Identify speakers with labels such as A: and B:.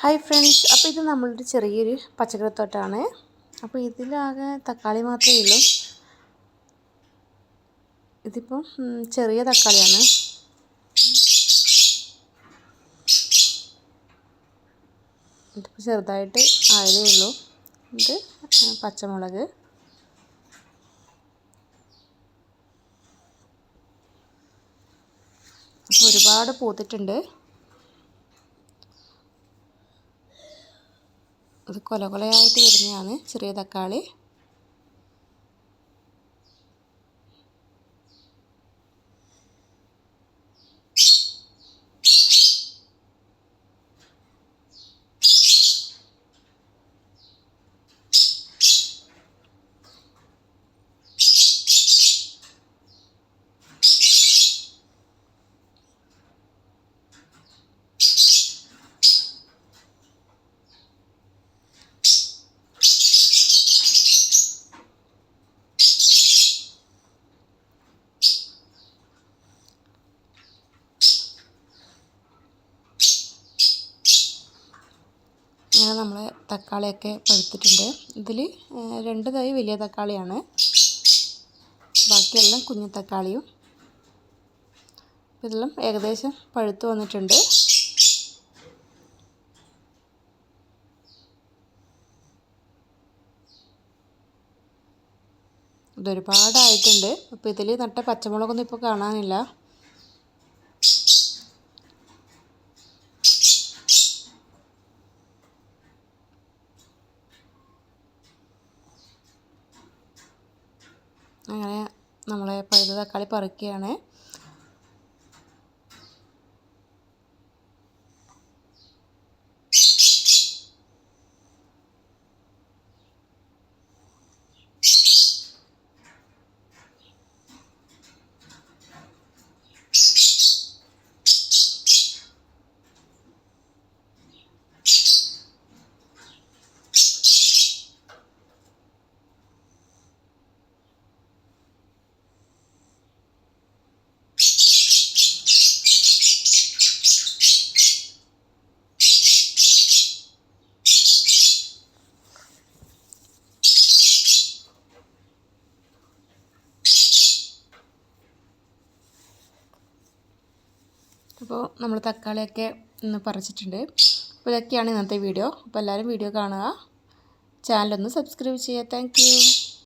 A: Hi friends അപ്പോൾ ഇത് നമ്മളൊരു ചെറിയൊരു പച്ചക്കറിത്തോട്ടാണ്. അപ്പോൾ ഇതിലാകെ തക്കാളി മാത്രമേ ഉള്ളൂ. ഇതിപ്പം ചെറിയ തക്കാളിയാണ്. ഇതിപ്പോൾ ചെറുതായിട്ട് ആയതേ ഉള്ളൂ. ഇത് പച്ചമുളക്. അപ്പോൾ ഒരുപാട് പൂത്തിട്ടുണ്ട്. ഇത് കൊല കൊലയായിട്ട് വരുന്നതാണ് ചെറിയ തക്കാളി. അങ്ങനെ നമ്മളെ തക്കാളിയൊക്കെ പഴുത്തിട്ടുണ്ട്. ഇതിൽ രണ്ട് തൈ വലിയ തക്കാളിയാണ്. ബാക്കിയെല്ലാം കുഞ്ഞു തക്കാളിയും. ഇതെല്ലാം ഏകദേശം പഴുത്ത് വന്നിട്ടുണ്ട്. ഇതൊരുപാടായിട്ടുണ്ട്. അപ്പോൾ ഇതിൽ നട്ട പച്ചമുളകൊന്നും ഇപ്പോൾ കാണാനില്ല. അങ്ങനെ നമ്മളെ പഴുത്ത തക്കാളി പറിക്കുകയാണ്. അപ്പോൾ നമ്മൾ തക്കാളിയൊക്കെ ഇന്ന് പറിച്ചിട്ടുണ്ട്. അപ്പോൾ ഇതൊക്കെയാണ് ഇന്നത്തെ വീഡിയോ. അപ്പോൾ എല്ലാവരും വീഡിയോ കാണുക. ചാനലൊന്ന് സബ്സ്ക്രൈബ് ചെയ്യുക. താങ്ക്